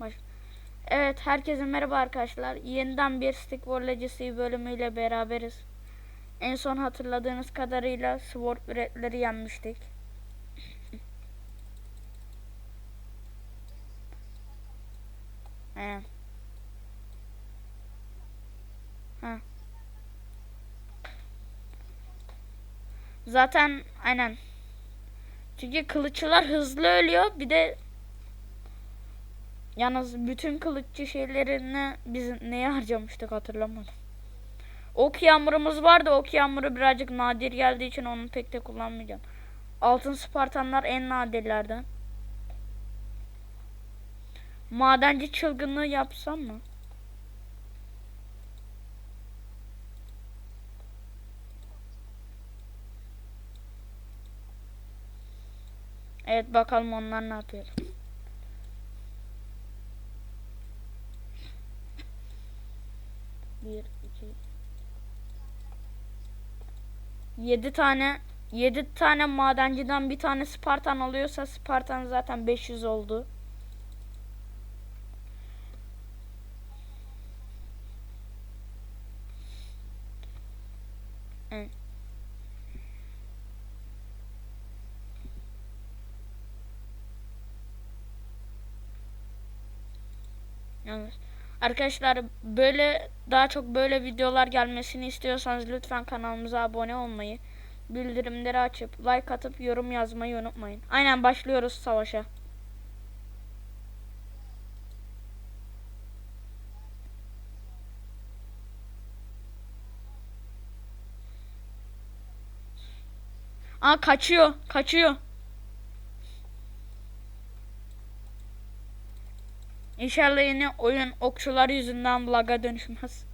Baş... Evet herkese merhaba arkadaşlar. Yeniden bir Stick War Legacy bölümüyle beraberiz. En son hatırladığınız kadarıyla Sword Bread'leri yenmiştik. Ha. Zaten aynen. Çünkü kılıççılar hızlı ölüyor. Bir de Yalnız bütün kılıççı şeylerini biz neye harcamıştık hatırlamadım. Ok yağmurumuz vardı. Ok yağmuru birazcık nadir geldiği için onu pek de kullanmayacağım. Altın Spartanlar en nadirlerden. Madenci çılgınlığı yapsam mı? Evet bakalım onlar ne yapıyor. Bir, iki. Yedi tane yedi tane madenciden bir tane Spartan oluyorsa Spartan zaten 500 oldu. Evet. Arkadaşlar böyle daha çok böyle videolar gelmesini istiyorsanız lütfen kanalımıza abone olmayı, bildirimleri açıp like atıp yorum yazmayı unutmayın. Aynen başlıyoruz savaşa. Aa kaçıyor, kaçıyor. İnşallah yine oyun okçular yüzünden lag'a dönüşmez.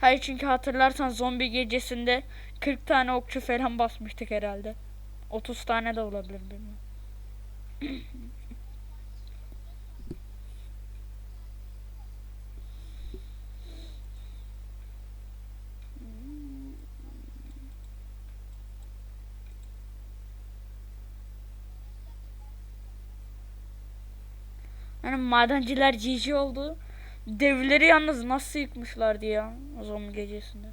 Hayır çünkü hatırlarsan zombi gecesinde 40 tane okçu falan basmıştık herhalde. 30 tane de olabilir bilmiyorum. Yani madenciler GG oldu. Devleri yalnız nasıl yıkmışlardı ya o zaman gecesinde.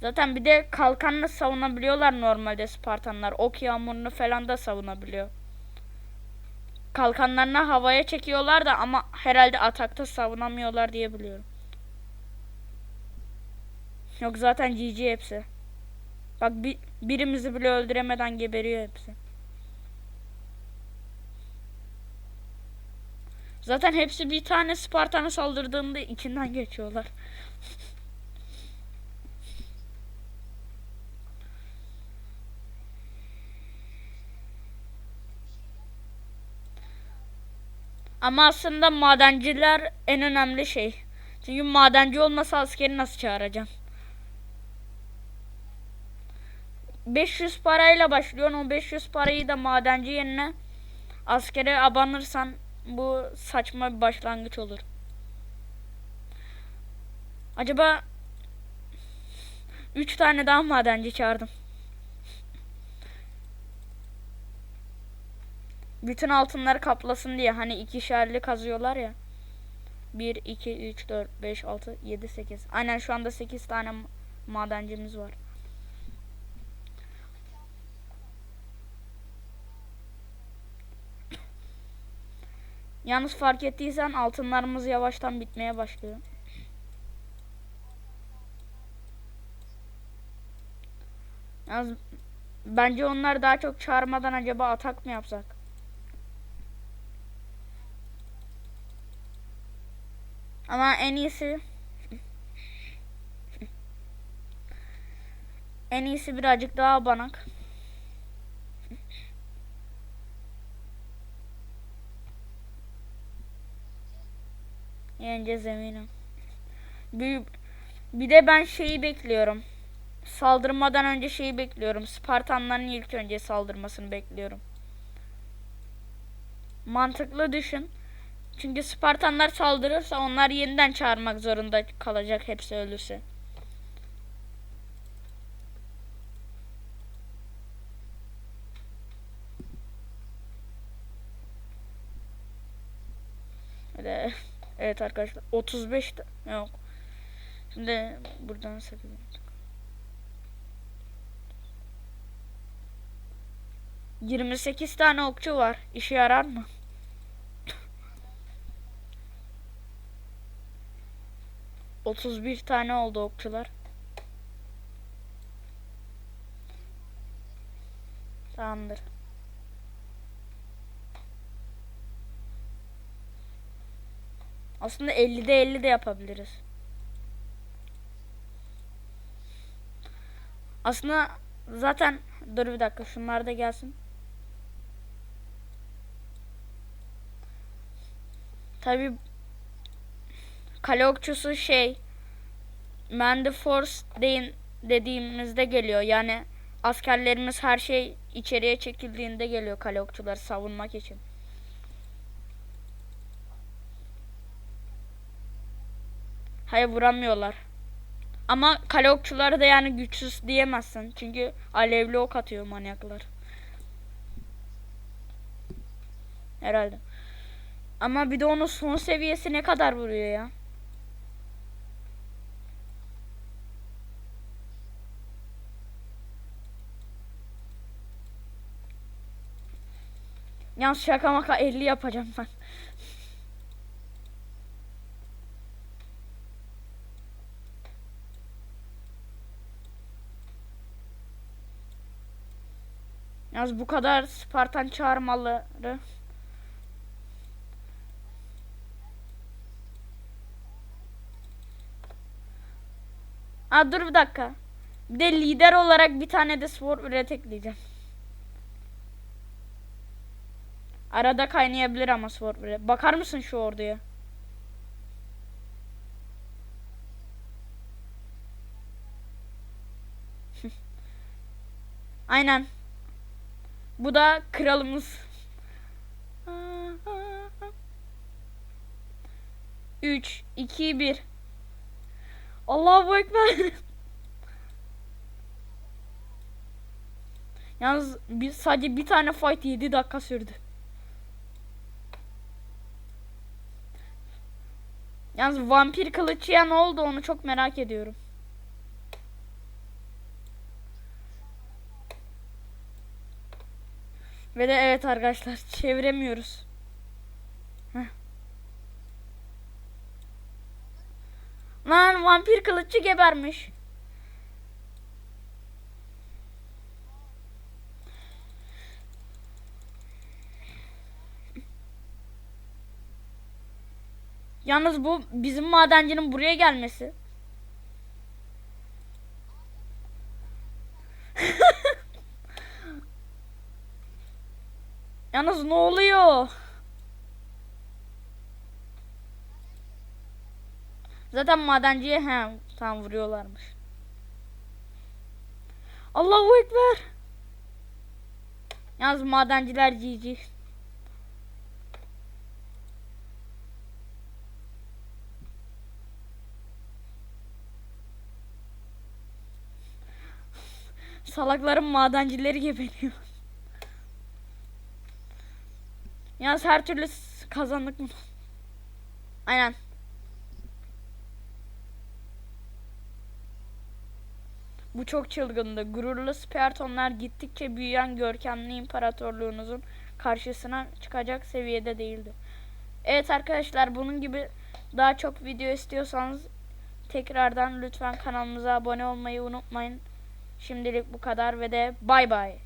Zaten bir de kalkanla savunabiliyorlar normalde Spartanlar. Ok yağmurunu falan da savunabiliyor. Kalkanlarını havaya çekiyorlar da ama herhalde atakta savunamıyorlar diye biliyorum. Yok zaten GG hepsi. Bak bir, birimizi bile öldüremeden geberiyor hepsi. Zaten hepsi bir tane Spartan'a saldırdığında içinden geçiyorlar. Ama aslında madenciler en önemli şey. Çünkü madenci olmasa askeri nasıl çağıracaksın? 500 parayla başlıyorsun. O 500 parayı da madenci yerine askere abanırsan bu saçma bir başlangıç olur. Acaba 3 tane daha madenci çağırdım. Bütün altınları kaplasın diye hani ikişerli kazıyorlar ya. 1, 2, 3, 4, 5, 6, 7, 8. Aynen şu anda 8 tane madencimiz var. Yalnız fark ettiysen altınlarımız yavaştan bitmeye başlıyor. Yalnız bence onlar daha çok çağırmadan acaba atak mı yapsak? Ama en iyisi en iyisi birazcık daha banak. Yeneceğiz eminim. Bir, bir de ben şeyi bekliyorum. Saldırmadan önce şeyi bekliyorum. Spartanların ilk önce saldırmasını bekliyorum. Mantıklı düşün. Çünkü Spartanlar saldırırsa onlar yeniden çağırmak zorunda kalacak hepsi ölürse. Öyle evet arkadaşlar 35 ta- yok. Şimdi buradan 8 28 tane okçu var. İşe yarar mı? Otuz bir tane oldu okçular. Tamamdır. Aslında 50'de 50 de yapabiliriz. Aslında zaten dur bir dakika şunlar da gelsin. Tabi kale okçusu şey Man the Force deyin dediğimizde geliyor. Yani askerlerimiz her şey içeriye çekildiğinde geliyor kale okçuları savunmak için. Hayır vuramıyorlar. Ama kale okçuları da yani güçsüz diyemezsin. Çünkü alevli ok atıyor manyaklar. Herhalde. Ama bir de onun son seviyesi ne kadar vuruyor ya? Yalnız şaka maka 50 yapacağım ben. Yalnız bu kadar Spartan çağırmaları Aa dur bir dakika. Bir de lider olarak bir tane de spor üret ekleyeceğim. Arada kaynayabilir ama spor üret. Bakar mısın şu orduya? Aynen. Bu da kralımız. Üç, iki, bir. Allahu Ekber. Yalnız bir, sadece bir tane fight 7 dakika sürdü. Yalnız vampir kılıççıya ne oldu onu çok merak ediyorum. Ve de evet arkadaşlar çeviremiyoruz. Heh. Lan vampir kılıççı gebermiş. Yalnız bu bizim madencinin buraya gelmesi. Yalnız ne oluyor? Zaten madenciye he tam vuruyorlarmış. Allahu ekber. Yalnız madenciler GG. Salakların madencileri geberiyor. Yalnız her türlü kazandık mı? Aynen. Bu çok çılgındı. Gururlu Spartonlar gittikçe büyüyen görkemli imparatorluğunuzun karşısına çıkacak seviyede değildi. Evet arkadaşlar bunun gibi daha çok video istiyorsanız tekrardan lütfen kanalımıza abone olmayı unutmayın. Şimdilik bu kadar ve de bay bay.